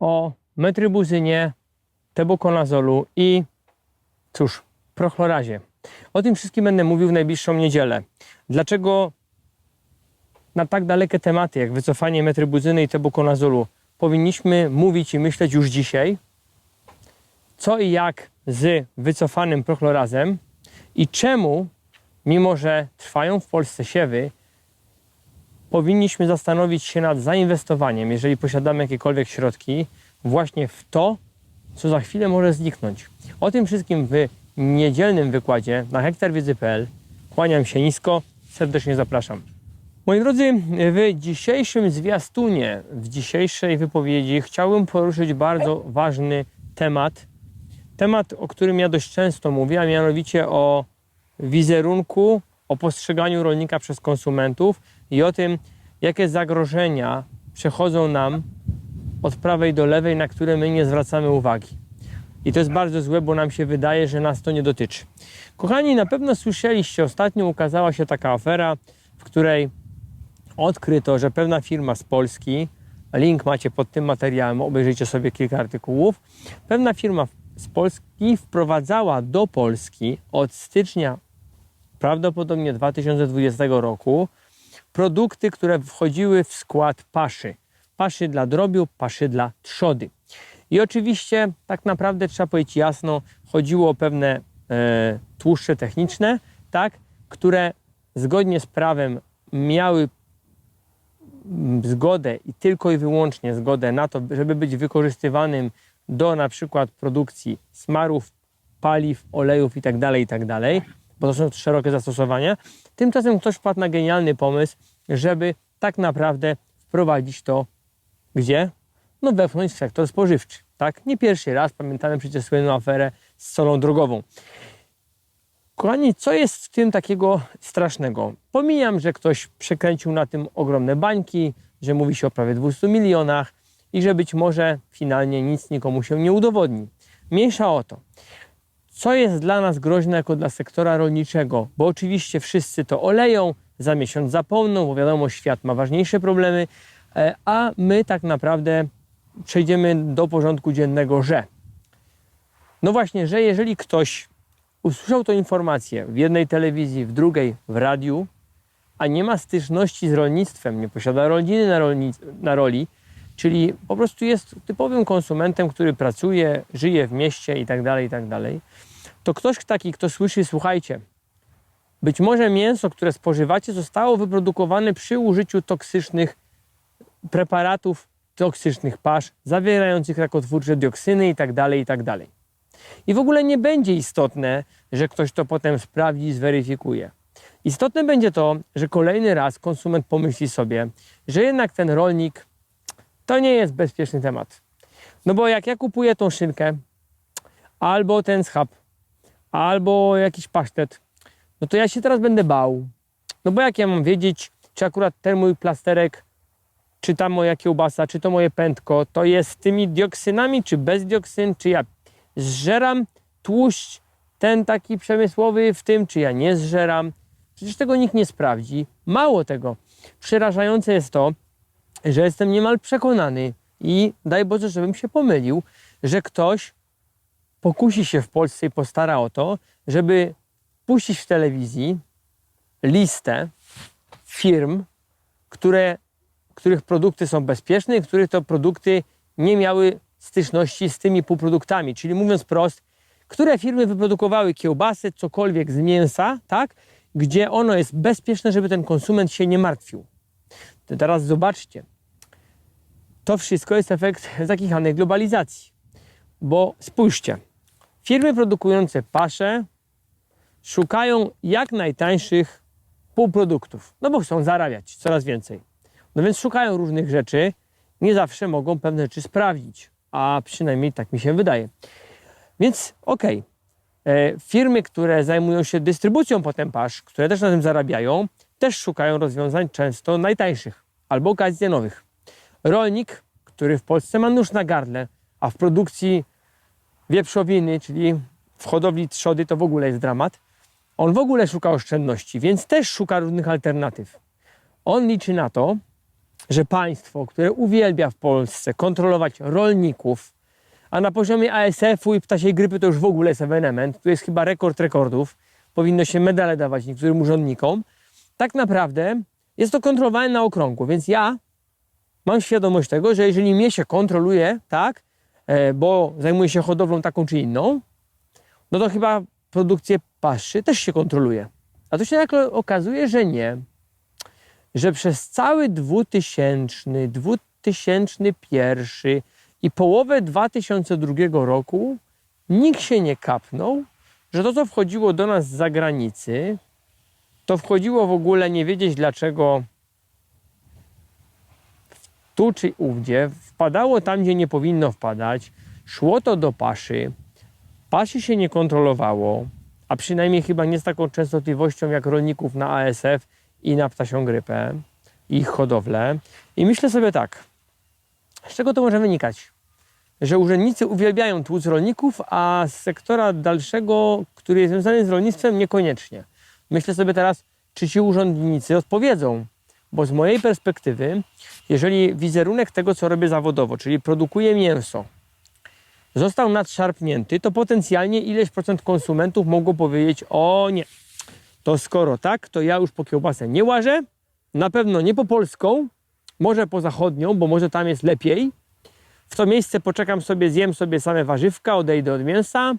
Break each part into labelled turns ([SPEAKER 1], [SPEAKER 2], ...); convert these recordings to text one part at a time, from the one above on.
[SPEAKER 1] o metrybuzynie, tebukonazolu i cóż, prochlorazie. O tym wszystkim będę mówił w najbliższą niedzielę. Dlaczego na tak dalekie tematy jak wycofanie metrybuzyny i tebukonazolu powinniśmy mówić i myśleć już dzisiaj? Co i jak z wycofanym prochlorazem i czemu, mimo że trwają w Polsce siewy, powinniśmy zastanowić się nad zainwestowaniem, jeżeli posiadamy jakiekolwiek środki, właśnie w to, co za chwilę może zniknąć. O tym wszystkim w niedzielnym wykładzie na hektarwiedzy.pl. Kłaniam się nisko, serdecznie zapraszam. Moi drodzy, w dzisiejszym zwiastunie, w dzisiejszej wypowiedzi chciałbym poruszyć bardzo ważny temat. Temat, o którym ja dość często mówię, a mianowicie o wizerunku, o postrzeganiu rolnika przez konsumentów i o tym, jakie zagrożenia przechodzą nam od prawej do lewej, na które my nie zwracamy uwagi. I to jest bardzo złe, bo nam się wydaje, że nas to nie dotyczy. Kochani, na pewno słyszeliście, ostatnio ukazała się taka afera, w której odkryto, że pewna firma z Polski, link macie pod tym materiałem, obejrzyjcie sobie kilka artykułów, pewna firma z Polski wprowadzała do Polski od stycznia prawdopodobnie 2020 roku produkty, które wchodziły w skład paszy. Paszy dla drobiu, paszy dla trzody. I oczywiście, tak naprawdę trzeba powiedzieć jasno, chodziło o pewne e, tłuszcze techniczne, tak, które zgodnie z prawem miały mm, zgodę i tylko i wyłącznie zgodę na to, żeby być wykorzystywanym do na przykład produkcji smarów, paliw, olejów itd., itd., bo to są szerokie zastosowania. Tymczasem ktoś wpadł na genialny pomysł, żeby tak naprawdę wprowadzić to gdzie? No wepchnąć sektor spożywczy. Tak? Nie pierwszy raz, pamiętamy przecież słynną aferę z solą drogową. Kochani, co jest w tym takiego strasznego? Pomijam, że ktoś przekręcił na tym ogromne bańki, że mówi się o prawie 200 milionach i że być może finalnie nic nikomu się nie udowodni. Mniejsza o to. Co jest dla nas groźne jako dla sektora rolniczego? Bo oczywiście wszyscy to oleją, za miesiąc zapomną, bo wiadomo, świat ma ważniejsze problemy, e, a my tak naprawdę przejdziemy do porządku dziennego, że no właśnie, że jeżeli ktoś usłyszał tę informację w jednej telewizji, w drugiej w radiu, a nie ma styczności z rolnictwem, nie posiada rodziny na, na roli, czyli po prostu jest typowym konsumentem, który pracuje, żyje w mieście i tak tak to ktoś taki, kto słyszy, słuchajcie, być może mięso, które spożywacie, zostało wyprodukowane przy użyciu toksycznych preparatów, toksycznych pasz, zawierających rakotwórcze dioksyny itd., itd. I w ogóle nie będzie istotne, że ktoś to potem sprawdzi i zweryfikuje. Istotne będzie to, że kolejny raz konsument pomyśli sobie, że jednak ten rolnik to nie jest bezpieczny temat. No bo jak ja kupuję tą szynkę, albo ten schab, albo jakiś pasztet, no to ja się teraz będę bał. No bo jak ja mam wiedzieć, czy akurat ten mój plasterek, czy ta moja kiełbasa, czy to moje pętko, to jest z tymi dioksynami, czy bez dioksyn, czy ja zżeram tłuszcz ten taki przemysłowy w tym, czy ja nie zżeram. Przecież tego nikt nie sprawdzi. Mało tego, przerażające jest to, że jestem niemal przekonany i daj Boże, żebym się pomylił, że ktoś pokusi się w Polsce i postara o to, żeby puścić w telewizji listę firm, które, których produkty są bezpieczne i których to produkty nie miały styczności z tymi półproduktami. Czyli mówiąc prost, które firmy wyprodukowały kiełbasy, cokolwiek z mięsa, tak, gdzie ono jest bezpieczne, żeby ten konsument się nie martwił. To teraz zobaczcie. To wszystko jest efekt zakichanej globalizacji. Bo spójrzcie, firmy produkujące pasze szukają jak najtańszych półproduktów, no bo chcą zarabiać coraz więcej. No więc szukają różnych rzeczy, nie zawsze mogą pewne rzeczy sprawdzić, a przynajmniej tak mi się wydaje. Więc okej, e, firmy, które zajmują się dystrybucją potem pasz, które też na tym zarabiają, też szukają rozwiązań często najtańszych albo okazji nowych. Rolnik, który w Polsce ma nóż na gardle, a w produkcji wieprzowiny, czyli w hodowli trzody, to w ogóle jest dramat. On w ogóle szuka oszczędności, więc też szuka różnych alternatyw. On liczy na to, że państwo, które uwielbia w Polsce kontrolować rolników, a na poziomie ASF-u i ptasiej grypy to już w ogóle jest ewenement, tu jest chyba rekord rekordów, powinno się medale dawać niektórym urzędnikom, tak naprawdę jest to kontrolowane na okrągło, więc ja mam świadomość tego, że jeżeli mnie się kontroluje, tak, bo zajmuję się hodowlą taką czy inną, no to chyba produkcję paszy też się kontroluje. A to się nagle okazuje, że nie. Że przez cały 2000, 2001 i połowę 2002 roku nikt się nie kapnął, że to, co wchodziło do nas z zagranicy, to wchodziło w ogóle nie wiedzieć dlaczego tu czy ówdzie, wpadało tam, gdzie nie powinno wpadać, szło to do paszy, paszy się nie kontrolowało, a przynajmniej chyba nie z taką częstotliwością jak rolników na ASF i na ptasią grypę ich hodowlę. I myślę sobie tak, z czego to może wynikać? Że urzędnicy uwielbiają tłuc rolników, a z sektora dalszego, który jest związany z rolnictwem, niekoniecznie. Myślę sobie teraz, czy ci urzędnicy odpowiedzą, bo z mojej perspektywy, jeżeli wizerunek tego, co robię zawodowo, czyli produkuję mięso, został nadszarpnięty, to potencjalnie ileś procent konsumentów mogło powiedzieć: O nie, to skoro tak, to ja już po kiełbasę nie łażę, na pewno nie po polską, może po zachodnią, bo może tam jest lepiej. W to miejsce poczekam sobie, zjem sobie same warzywka, odejdę od mięsa,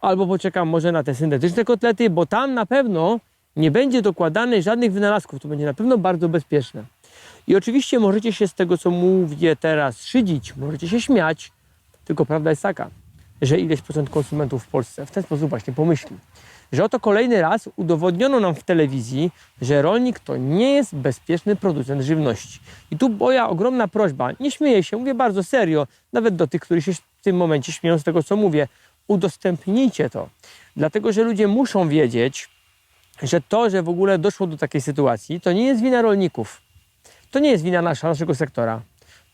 [SPEAKER 1] albo poczekam może na te syntetyczne kotlety, bo tam na pewno nie będzie dokładane żadnych wynalazków. To będzie na pewno bardzo bezpieczne. I oczywiście możecie się z tego, co mówię teraz, szydzić, możecie się śmiać, tylko prawda jest taka, że ileś procent konsumentów w Polsce w ten sposób właśnie pomyśli. Że oto kolejny raz udowodniono nam w telewizji, że rolnik to nie jest bezpieczny producent żywności. I tu moja ogromna prośba, nie śmieję się, mówię bardzo serio, nawet do tych, którzy się w tym momencie śmieją z tego, co mówię, udostępnijcie to. Dlatego, że ludzie muszą wiedzieć, że to, że w ogóle doszło do takiej sytuacji, to nie jest wina rolników. To nie jest wina nasza, naszego sektora.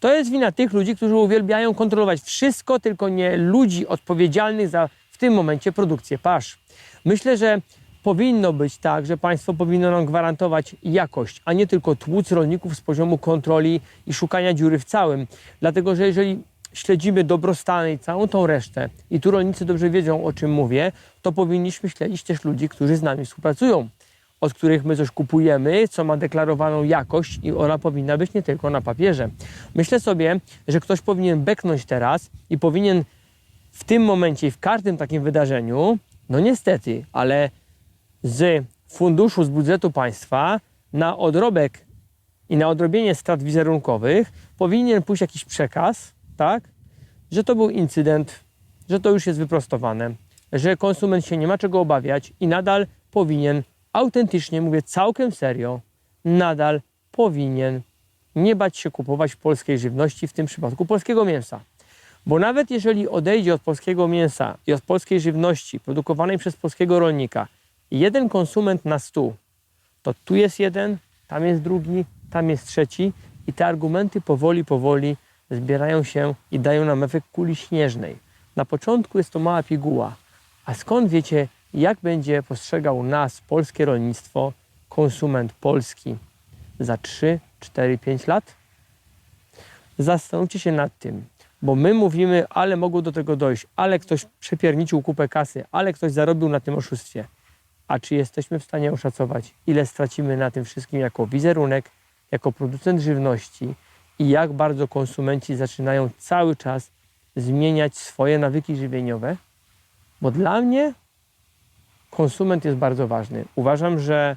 [SPEAKER 1] To jest wina tych ludzi, którzy uwielbiają kontrolować wszystko, tylko nie ludzi odpowiedzialnych za w tym momencie produkcję pasz. Myślę, że powinno być tak, że państwo powinno nam gwarantować jakość, a nie tylko tłuc rolników z poziomu kontroli i szukania dziury w całym. Dlatego, że jeżeli śledzimy dobrostany i całą tą resztę, i tu rolnicy dobrze wiedzą, o czym mówię, to powinniśmy śledzić też ludzi, którzy z nami współpracują, od których my coś kupujemy, co ma deklarowaną jakość i ona powinna być nie tylko na papierze. Myślę sobie, że ktoś powinien beknąć teraz i powinien w tym momencie i w każdym takim wydarzeniu, no niestety, ale z funduszu, z budżetu państwa na odrobek i na odrobienie strat wizerunkowych powinien pójść jakiś przekaz, tak, że to był incydent, że to już jest wyprostowane, że konsument się nie ma czego obawiać i nadal powinien, autentycznie mówię całkiem serio, nadal powinien nie bać się kupować polskiej żywności, w tym przypadku polskiego mięsa. Bo nawet jeżeli odejdzie od polskiego mięsa i od polskiej żywności produkowanej przez polskiego rolnika jeden konsument na stół, to tu jest jeden, tam jest drugi, tam jest trzeci i te argumenty powoli, powoli zbierają się i dają nam efekt kuli śnieżnej. Na początku jest to mała piguła, a skąd wiecie, jak będzie postrzegał nas, polskie rolnictwo, konsument polski za 3, 4, 5 lat? Zastanówcie się nad tym, bo my mówimy, ale mogło do tego dojść, ale ktoś przepierniczył kupę kasy, ale ktoś zarobił na tym oszustwie. A czy jesteśmy w stanie oszacować, ile stracimy na tym wszystkim jako wizerunek, jako producent żywności i jak bardzo konsumenci zaczynają cały czas zmieniać swoje nawyki żywieniowe? Bo dla mnie konsument jest bardzo ważny. Uważam, że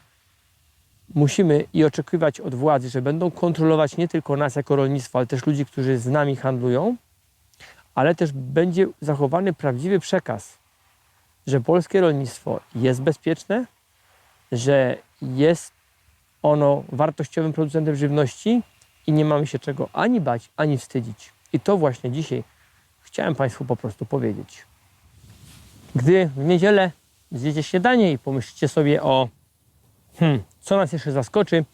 [SPEAKER 1] musimy i oczekiwać od władzy, że będą kontrolować nie tylko nas jako rolnictwo, ale też ludzi, którzy z nami handlują, ale też będzie zachowany prawdziwy przekaz, że polskie rolnictwo jest bezpieczne, że jest ono wartościowym producentem żywności i nie mamy się czego ani bać, ani wstydzić. I to właśnie dzisiaj chciałem Państwu po prostu powiedzieć. Gdy w niedzielę zjecie śniadanie i pomyślicie sobie o hmm, co nas jeszcze zaskoczy,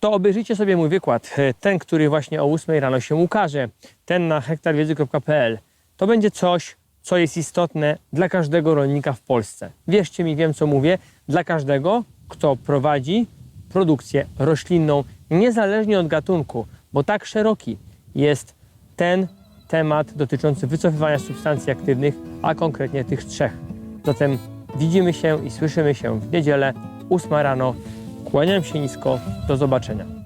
[SPEAKER 1] to obejrzyjcie sobie mój wykład, e, ten, który właśnie o 8 rano się ukaże, ten na hektarwiedzy.pl. To będzie coś, co jest istotne dla każdego rolnika w Polsce. Wierzcie mi, wiem co mówię, dla każdego, kto prowadzi produkcję roślinną, niezależnie od gatunku, bo tak szeroki jest ten temat dotyczący wycofywania substancji aktywnych, a konkretnie tych trzech. Zatem widzimy się i słyszymy się w niedzielę, 8 rano. Kłaniam się nisko, do zobaczenia.